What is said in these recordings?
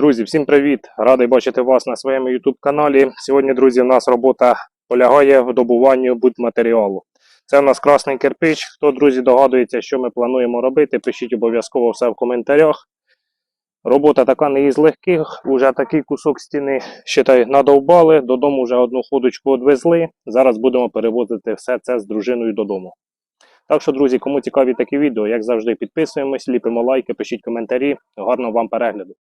Друзі, всім привіт! Радий бачити вас на своєму YouTube каналі. Сьогодні, друзі, у нас робота полягає в добуванні будматеріалу. Це у нас красний кирпич. Хто, друзі, догадується, що ми плануємо робити, пишіть обов'язково все в коментарях. Робота така не із легких. Уже такий кусок стіни считай, надовбали, додому вже одну ходочку відвезли. Зараз будемо перевозити все це з дружиною додому. Так що, друзі, кому цікаві такі відео, як завжди, підписуємось, ліпимо лайки, пишіть коментарі. Гарного вам перегляду.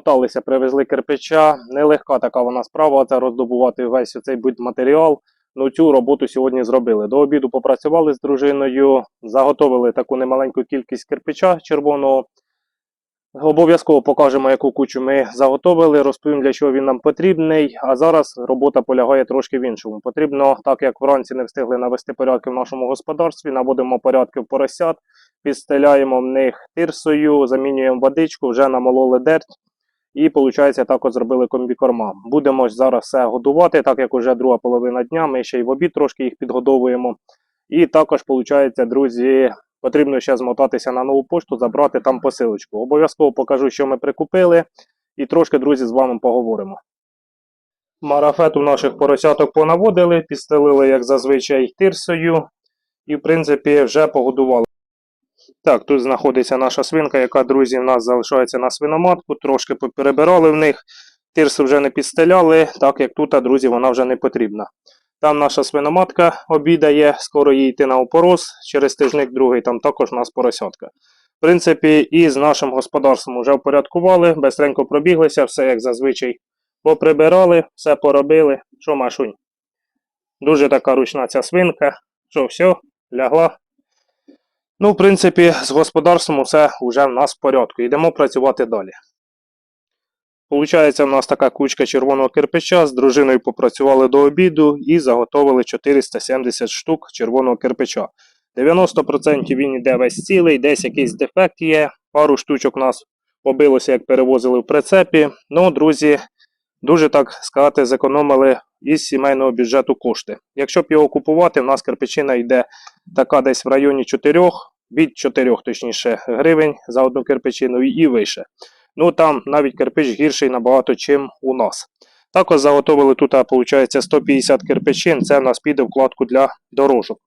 Змоталися, привезли кирпича. Нелегка така вона справа, це роздобувати весь цей будматеріал. Ну, цю роботу сьогодні зробили. До обіду попрацювали з дружиною, заготовили таку немаленьку кількість кирпича червоного. Обов'язково покажемо, яку кучу ми заготовили, розповім, для чого він нам потрібний. А зараз робота полягає трошки в іншому. Потрібно, так як вранці не встигли навести порядки в нашому господарстві, наводимо порядки в поросят, підстеляємо в них тирсою, замінюємо водичку, вже намололи дерть. І, виходить, також зробили комбікорма. Будемо зараз все годувати, так як вже друга половина дня. Ми ще й в обід трошки їх підгодовуємо. І також, виходить, друзі, потрібно ще змотатися на нову пошту, забрати там посилочку. Обов'язково покажу, що ми прикупили, і трошки, друзі, з вами поговоримо. Марафету наших поросяток понаводили, підстелили, як зазвичай, тирсою, і, в принципі, вже погодували. Так, тут знаходиться наша свинка, яка, друзі, в нас залишається на свиноматку. Трошки поперебирали в них. Тирсу вже не підстеляли, так як тут, друзі, вона вже не потрібна. Там наша свиноматка обідає, скоро їй йти на опорос, через тижник другий, там також у нас поросятка. В принципі, і з нашим господарством вже впорядкували, безстренько пробіглися, все як зазвичай поприбирали, все поробили. Що, Машунь? Дуже така ручна ця свинка. Що, все, лягла. Ну, в принципі, з господарством все вже в нас в порядку. Йдемо працювати далі. Получається, в нас така кучка червоного кирпича. З дружиною попрацювали до обіду і заготовили 470 штук червоного кирпича. 90% він йде весь цілий, десь якийсь дефект є. Пару штучок у нас побилося, як перевозили в прицепі. Ну, друзі, дуже так сказати, зекономили із сімейного бюджету кошти. Якщо б його купувати, в нас кирпичина йде така десь в районі 4, від 4 точніше, гривень за одну кирпичину і вище. Ну там навіть кирпич гірший набагато, чим у нас. Також заготовили тут, виходить, 150 кирпичин. Це в нас піде вкладку для дорожок.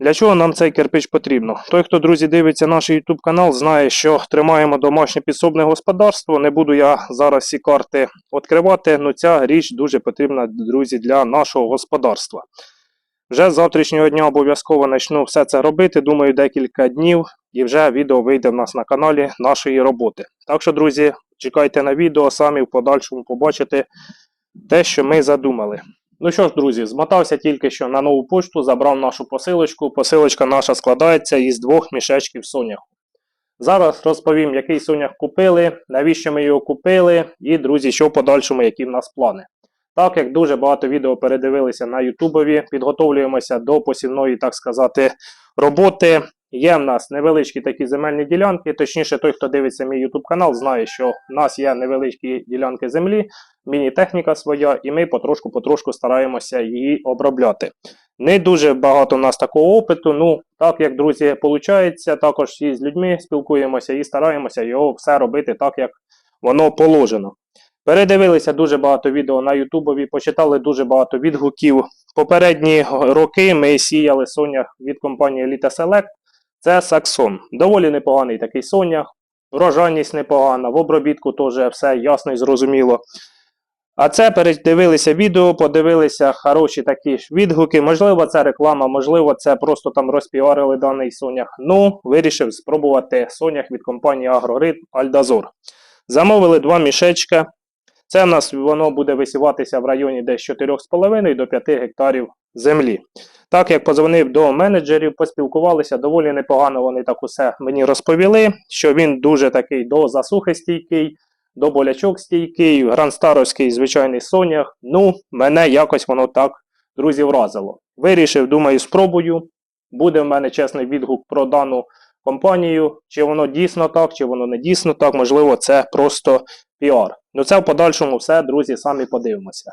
Для чого нам цей кирпич потрібно? Той, хто, друзі, дивиться наш YouTube канал, знає, що тримаємо домашнє підсобне господарство. Не буду я зараз ці карти відкривати, але ця річ дуже потрібна, друзі, для нашого господарства. Вже з завтрашнього дня обов'язково почну все це робити. Думаю, декілька днів, і вже відео вийде в нас на каналі нашої роботи. Так що, друзі, чекайте на відео, самі в подальшому побачите те, що ми задумали. Ну що ж, друзі, змотався тільки що на нову пошту, забрав нашу посилочку. Посилочка наша складається із двох мішечків соняху. Зараз розповім, який сонях купили, навіщо ми його купили, і, друзі, що в подальшому, які в нас плани. Так як дуже багато відео передивилися на Ютубові, підготовлюємося до посівної, так сказати, роботи. Є в нас невеличкі такі земельні ділянки. Точніше, той, хто дивиться мій YouTube канал, знає, що в нас є невеличкі ділянки землі, міні-техніка своя, і ми потрошку-потрошку стараємося її обробляти. Не дуже багато у нас такого опиту. Ну, так як, друзі, виходить, також і з людьми спілкуємося і стараємося його все робити так, як воно положено. Передивилися дуже багато відео на Ютубові, почитали дуже багато відгуків. Попередні роки ми сіяли сонях від компанії Elite Select. Це Саксон. Доволі непоганий такий сонях. Врожайність непогана, в обробітку теж все ясно і зрозуміло. А це передивилися відео, подивилися хороші такі ж відгуки. Можливо, це реклама, можливо, це просто там розпіарили даний сонях. Ну, вирішив спробувати сонях від компанії Агроритм Альдазор. Замовили два мішечка. Це в нас воно буде висіватися в районі десь 4,5 до 5 гектарів землі. Так як позвонив до менеджерів, поспілкувалися, доволі непогано вони так усе мені розповіли, що він дуже такий до засухи стійкий, до болячок стійкий, гранстаровський звичайний сонях. Ну, мене якось воно так, друзі, вразило. Вирішив, думаю, спробую. Буде в мене чесний відгук про дану компанію, чи воно дійсно так, чи воно не дійсно так, можливо, це просто піар. Ну це в подальшому все, друзі, самі подивимося.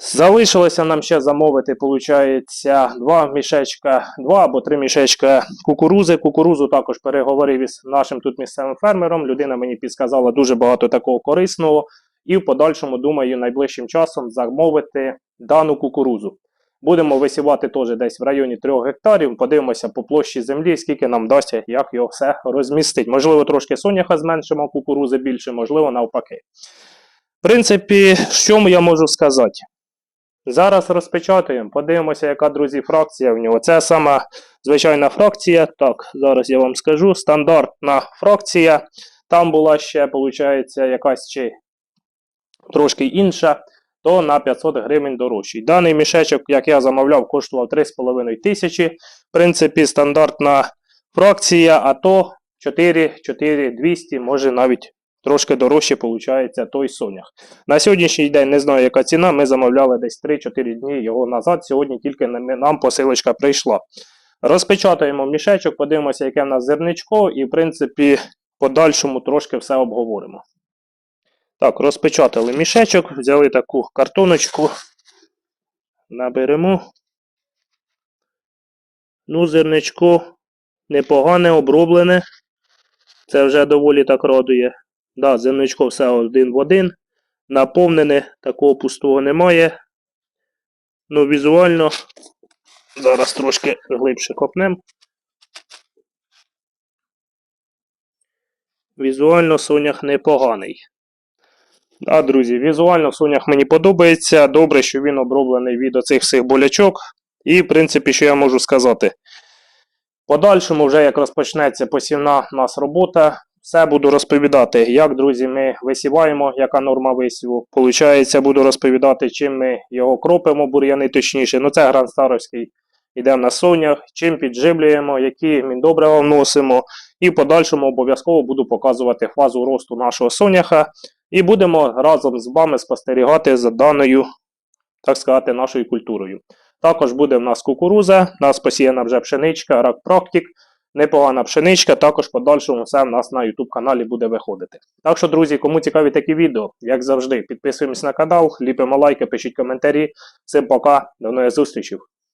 Залишилося нам ще замовити, виходить, два мішечка, два або три мішечка кукурузи. Кукурузу також переговорив із нашим тут місцевим фермером. Людина мені підсказала дуже багато такого корисного. І в подальшому, думаю, найближчим часом замовити дану кукурузу. Будемо висівати теж десь в районі 3 гектарів. Подивимося по площі землі, скільки нам дасть, як його все розмістить. Можливо, трошки соняха зменшимо, кукурузи більше, можливо, навпаки. В принципі, що я можу сказати? Зараз розпечатуємо, подивимося, яка, друзі, фракція в нього. Це сама звичайна фракція. Так, зараз я вам скажу. Стандартна фракція. Там була ще, виходить, якась чи трошки інша, то на 500 гривень дорожчий. Даний мішечок, як я замовляв, коштував 3,5 тисячі. В принципі, стандартна фракція, а то 4, 4, 200, може навіть трошки дорожче виходить той сонях. На сьогоднішній день не знаю, яка ціна. Ми замовляли десь 3-4 дні його назад. Сьогодні тільки нам посилочка прийшла. Розпечатаємо мішечок, подивимося, яке в нас зерничко, і, в принципі, подальшому трошки все обговоримо. Так, розпечатали мішечок, взяли таку картоночку, наберемо. Ну, зерничко непогане, оброблене. Це вже доволі так радує. Да, зерничко все один в один. Наповнене, такого пустого немає. Ну, візуально, зараз трошки глибше копнемо. Візуально сонях непоганий. Да, друзі, візуально сонях мені подобається. Добре, що він оброблений від оцих всіх болячок. І, в принципі, що я можу сказати. Подальшому, вже як розпочнеться посівна нас робота, все буду розповідати, як, друзі, ми висіваємо, яка норма висіву. Получається, буду розповідати, чим ми його кропимо, бур'яни точніше. Ну, це гранстаровський іде на сонях, чим підживлюємо, які міндобрива вносимо. І в подальшому обов'язково буду показувати фазу росту нашого соняха. І будемо разом з вами спостерігати за даною, так сказати, нашою культурою. Також буде в нас кукуруза, у нас посіяна вже пшеничка, рак практик. Непогана пшеничка, також в подальшому все в нас на YouTube каналі буде виходити. Так що, друзі, кому цікаві такі відео, як завжди, підписуємось на канал, ліпимо лайки, пишіть коментарі. Всім пока, до нових зустрічей.